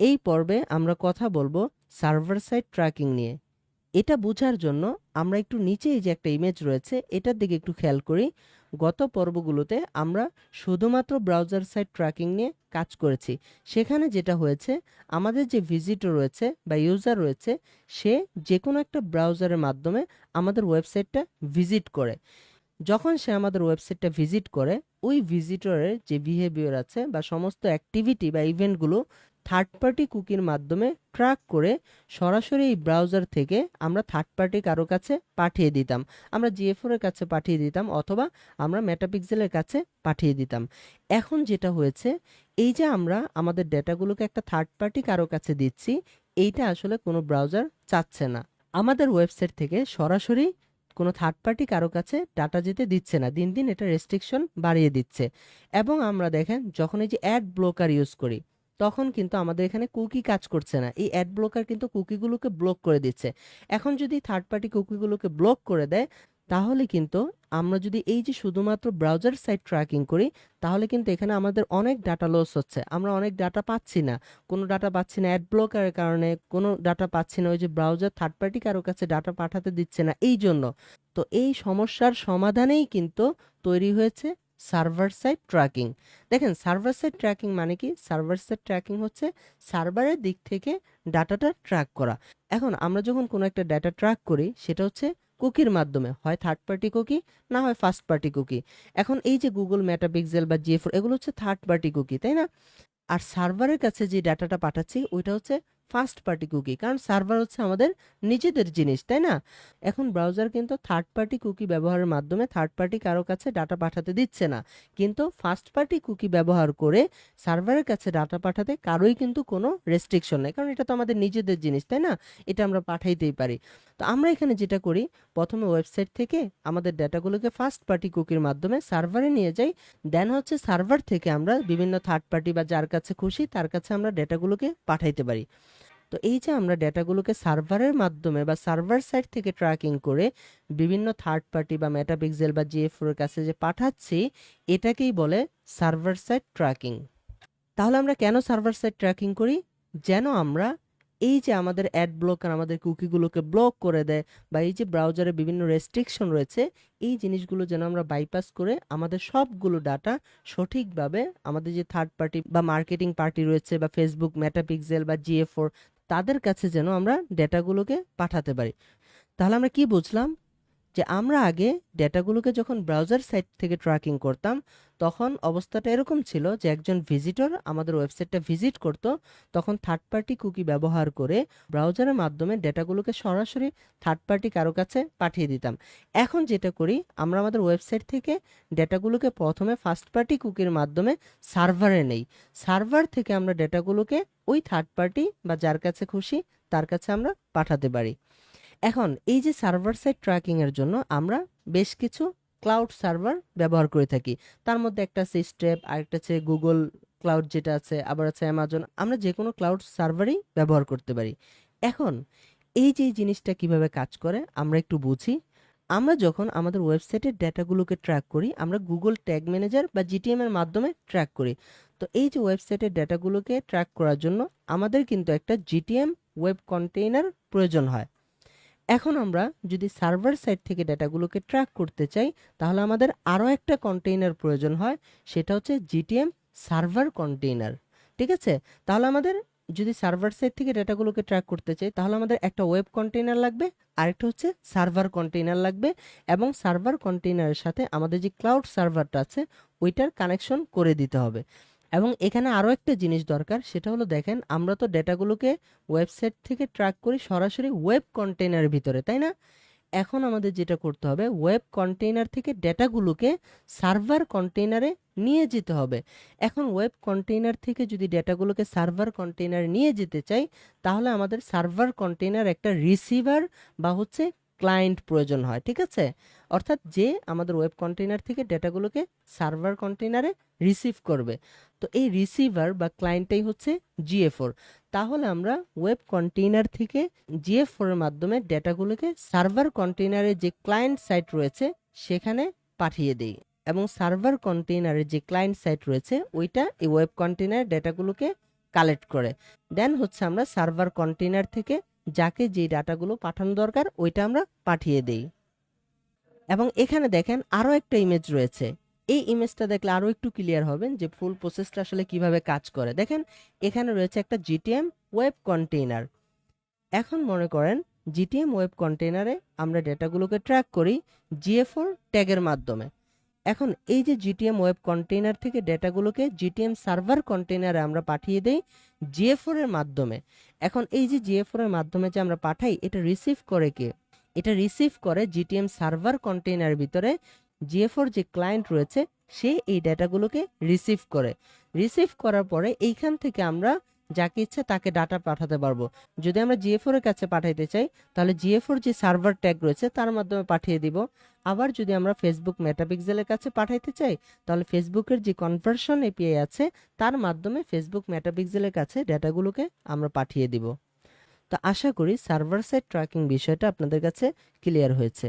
এই পর্বে আমরা কথা বলব সার্ভার সাইড ট্র্যাকিং নিয়ে। এটা বোঝার জন্য আমরা একটু নিচে এই যে একটা ইমেজ রয়েছে, এটার দিকে একটু খেয়াল করি। গত পর্বগুলোতে আমরা শুধুমাত্র ব্রাউজার সাইট ট্র্যাকিং নিয়ে কাজ করেছি। সেখানে যেটা হয়েছে, আমাদের যে ভিজিটর রয়েছে বা ইউজার রয়েছে, সে যে কোনো একটা ব্রাউজারের মাধ্যমে আমাদের ওয়েবসাইটটা ভিজিট করে। যখন সে আমাদের ওয়েবসাইটটা ভিজিট করে, ওই ভিজিটরের যে বিহেভিয়ার আছে বা সমস্ত অ্যাক্টিভিটি বা ইভেন্টগুলো থার্ড পার্টি কুকির মাধ্যমে ট্র্যাক করে সরাসরি এই ব্রাউজার থেকে আমরা থার্ড পার্টি কারও কাছে পাঠিয়ে দিতাম। আমরা জিএফওর এর কাছে পাঠিয়ে দিতাম অথবা আমরা মেটাপিক্সেলের কাছে পাঠিয়ে দিতাম। এখন যেটা হয়েছে, এই যে আমরা আমাদের ডেটাগুলোকে একটা থার্ড পার্টি কারও কাছে দিচ্ছি, এইটা আসলে কোনো ব্রাউজার চাচ্ছে না। আমাদের ওয়েবসাইট থেকে সরাসরি কোনো থার্ড পার্টি কারও কাছে ডাটা যেতে দিচ্ছে না, দিন দিন এটা রেস্ট্রিকশন বাড়িয়ে দিচ্ছে। এবং আমরা দেখেন, যখন এই যে অ্যাড ব্লকার ইউজ করি তখন কিন্তু আমাদের এখানে কুকি কাজ করছে না। এই অ্যাড ব্লকার কিন্তু কুকিগুলোকে ব্লক করে দিচ্ছে। এখন যদি থার্ড পার্টি কুকিগুলোকে ব্লক করে দেয়, তাহলে কিন্তু আমরা যদি এই যে শুধুমাত্র ব্রাউজার সাইট ট্র্যাকিং করি, তাহলে কিন্তু এখানে আমাদের অনেক ডাটা লস হচ্ছে। আমরা অনেক ডাটা পাচ্ছি না। কোনো ডাটা পাচ্ছি না অ্যাড ব্লকারের কারণে, কোনো ডাটা পাচ্ছি না ওই যে ব্রাউজার থার্ড পার্টি কারও কাছে ডাটা পাঠাতে দিচ্ছে না এই জন্য তো এই সমস্যার সমাধানেই কিন্তু তৈরি হয়েছে সার্ভার সাইড ট্র্যাকিং। দেখেন, সার্ভার সাইড ট্র্যাকিং মানে কি? সার্ভার সাইড ট্র্যাকিং হচ্ছে সার্ভারের দিক থেকে ডাটাটা ট্র্যাক করা। এখন আমরা যখন কোনো একটা ডাটা ট্র্যাক করি, সেটা হচ্ছে কুকির মাধ্যমে। হয় থার্ড পার্টি কুকি, না হয় ফার্স্ট পার্টি কুকি। এখন এই যে গুগল মেটাপিক্সেল বা জিএফোর এগুলো হচ্ছে থার্ড পার্টি কুকি, তাই না? আর সার্ভারের কাছে যে ডাটাটা পাঠাচ্ছি, ওইটা হচ্ছে ফার্স্ট পার্টি কুকি কারণ সার্ভার হচ্ছে আমাদের নিজেদের জিনিস, তাই না? এখন ব্রাউজার কিন্তু থার্ড পার্টি কুকি ব্যবহারের মাধ্যমে থার্ড পার্টি কারও কাছে ডাটা পাঠাতে দিচ্ছে না। কিন্তু ফার্স্ট পার্টি কুকি ব্যবহার করে সার্ভারের কাছে ডাটা পাঠাতে কারোই কিন্তু কোনো রেস্ট্রিকশন নেই, কারণ এটা তো আমাদের নিজেদের জিনিস, তাই না? এটা আমরা পাঠাইতেই পারি। তো আমরা এখানে যেটা করি, প্রথমে ওয়েবসাইট থেকে আমাদের ডেটাগুলোকে ফার্স্ট পার্টি কুকির মাধ্যমে সার্ভারে নিয়ে যাই। দেন হচ্ছে সার্ভার থেকে আমরা বিভিন্ন থার্ড পার্টি বা যার কাছে খুশি, তার কাছে আমরা ডেটাগুলোকে পাঠাইতে পারি। তো এই যে আমরা ডেটাগুলোকে সার্ভারের মাধ্যমে বা সার্ভার সাইট থেকে ট্র্যাকিং করে বিভিন্ন থার্ড পার্টি বা মেটাপিক্সেল বা জিএফওর এর কাছে যে পাঠাচ্ছি, এটাকেই বলে সার্ভার সাইট ট্র্যাকিং। তাহলে আমরা কেন সার্ভার সাইট ট্র্যাকিং করি? যেন আমরা এই যে আমাদের অ্যাড ব্লকার আমাদের কুকিগুলোকে ব্লক করে দেয় বা এই যে ব্রাউজারে বিভিন্ন রেস্ট্রিকশন রয়েছে, এই জিনিসগুলো যেন আমরা বাইপাস করে আমাদের সবগুলো ডাটা সঠিকভাবে আমাদের যে থার্ড পার্টি বা মার্কেটিং পার্টি রয়েছে বা ফেসবুক, মেটাপিক্সেল বা জিএফোর তাদের কাছে যেন আমরা ডেটাগুলোকে পাঠাতে পারি। তাহলে আমরা কি বুঝলাম? যে আমরা আগে ডেটাগুলোকে যখন ব্রাউজার সাইট থেকে ট্র্যাকিং করতাম, তখন অবস্থাটা এরকম ছিল যে একজন ভিজিটর আমাদের ওয়েবসাইটটা ভিজিট করত, তখন থার্ড পার্টি কুকি ব্যবহার করে ব্রাউজারের মাধ্যমে ডেটাগুলোকে সরাসরি থার্ড পার্টি কারও কাছে পাঠিয়ে দিতাম। এখন যেটা করি, আমরা আমাদের ওয়েবসাইট থেকে ডেটাগুলোকে প্রথমে ফার্স্ট পার্টি কুকির মাধ্যমে সার্ভারে নেই। সার্ভার থেকে আমরা ডেটাগুলোকে ওই থার্ড পার্টি বা যার কাছে খুশি, তার কাছে আমরা পাঠাতে পারি। এখন এই যে সার্ভার সাইড ট্র্যাকিং এর জন্য আমরা বেশ কিছু ক্লাউড সার্ভার ব্যবহার করে থাকি। তার মধ্যে একটা আছে স্টেপ আরেকটা আছে গুগল ক্লাউড যেটা আছে, আবার আছে অ্যামাজন আমরা যে কোনো ক্লাউড সার্ভারই ব্যবহার করতে পারি। এখন এই যে জিনিসটা কীভাবে কাজ করে আমরা একটু বুঝি। আমরা যখন আমাদের ওয়েবসাইটের ডেটাগুলোকে ট্র্যাক করি, আমরা গুগল ট্যাগ ম্যানেজার বা জিটিএম এর মাধ্যমে ট্র্যাক করি। তো এই যে ওয়েবসাইটের ডেটাগুলোকে ট্র্যাক করার জন্য আমাদের কিন্তু একটা জিটিএম ওয়েব কন্টেইনার প্রয়োজন হয়। এখন আমরা যদি সার্ভার সাইট থেকে ডেটাগুলোকে ট্র্যাক করতে চাই, তাহলে আমাদের আরও একটা কন্টেইনার প্রয়োজন হয়, সেটা হচ্ছে জিটিএম সার্ভার কন্টেইনার ঠিক আছে? তাহলে আমাদের যদি সার্ভার সাইট থেকে ডেটাগুলোকে ট্র্যাক করতে চাই, তাহলে আমাদের একটা ওয়েব কন্টেইনার লাগবে, আরেকটা হচ্ছে সার্ভার কন্টেইনার লাগবে, এবং সার্ভার কন্টেইনারের সাথে আমাদের যে ক্লাউড সার্ভারটা আছে, ওইটার কানেকশন করে দিতে হবে। এবং এখানে আরও একটা জিনিস দরকার, সেটা হলো দেখেন, আমরা তো ডেটাগুলোকে ওয়েবসাইট থেকে ট্র্যাক করি সরাসরি ওয়েব কন্টেইনারের ভিতরে, তাই না? এখন আমাদের যেটা করতে হবে, ওয়েব কন্টেইনার থেকে ডেটাগুলোকে সার্ভার কন্টেইনারে নিয়ে যেতে হবে। এখন ওয়েব কন্টেইনার থেকে যদি ডেটাগুলোকে সার্ভার কন্টেইনারে নিয়ে যেতে চাই, তাহলে আমাদের সার্ভার কন্টেইনার একটা রিসিভার বা হচ্ছে ক্লায়েন্ট প্রয়োজন হয়, ঠিক আছে? অর্থাৎ যে আমাদের ওয়েব কন্টেনার থেকে ডেটাগুলোকে সার্ভার কন্টেনারে রিসিভ করবে। তো এই রিসিভার বা ক্লায়েন্টটাই হচ্ছে জিএফোর। তাহলে আমরা ওয়েব কন্টেইনার থেকে জিএফোর এর মাধ্যমে ডেটাগুলোকে সার্ভার কন্টেইনারে যে ক্লায়েন্ট সাইট রয়েছে, সেখানে পাঠিয়ে দেই। এবং সার্ভার কন্টেইনারের যে ক্লায়েন্ট সাইট রয়েছে, ওইটা এই ওয়েব কন্টেইনার ডেটাগুলোকে কালেক্ট করে। দেন হচ্ছে আমরা সার্ভার কন্টেনার থেকে যাকে যে ডাটাগুলো পাঠানো দরকার, ওইটা আমরা পাঠিয়ে দেই। এবং এখানে দেখেন আরও একটা ইমেজ রয়েছে। এই ইমেজটা দেখলে আরও একটু ক্লিয়ার হবেন যে ফুল প্রসেসটা আসলে কীভাবে কাজ করে। দেখেন, এখানে রয়েছে একটা জিটিএম ওয়েব কন্টেইনার এখন মনে করেন জিটিএম ওয়েব কন্টেইনারে আমরা ডেটাগুলোকে ট্র্যাক করি জিএফোর ট্যাগের মাধ্যমে। এখন এই যে জিটিএম ওয়েব কন্টেইনার থেকে ডেটাগুলোকে জিটিএম সার্ভার কন্টেইনারে আমরা পাঠিয়ে দেই জিএফোর এর মাধ্যমে। এখন এই যে জিএফোর এর মাধ্যমে যে আমরা পাঠাই, এটা রিসিভ করে কে? এটা রিসিভ করে জিটিএম সার্ভার কন্টেইনারের ভিতরে জিএফোর যে ক্লায়েন্ট রয়েছে, সে এই ডেটাগুলোকে রিসিভ করে। রিসিভ করার পরে এইখান থেকে আমরা যাকে ইচ্ছে তাকে ডাটা পাঠাতে পারব। যদি আমরা জিএফওর এর কাছে পাঠাইতে চাই, তাহলে জিএফওর যে সার্ভার ট্যাগ রয়েছে, তার মাধ্যমে পাঠিয়ে দিব। আবার যদি আমরা ফেসবুক মেটাপিক্সেলের কাছে পাঠাইতে চাই, তাহলে ফেসবুকের যে কনভার্সন এপিআই আছে, তার মাধ্যমে ফেসবুক মেটাপিক্সেলের কাছে ডেটাগুলোকে আমরা পাঠিয়ে দিব। তো আশা করি সার্ভার সাইড ট্র্যাকিং বিষয়টা আপনাদের কাছে ক্লিয়ার হয়েছে।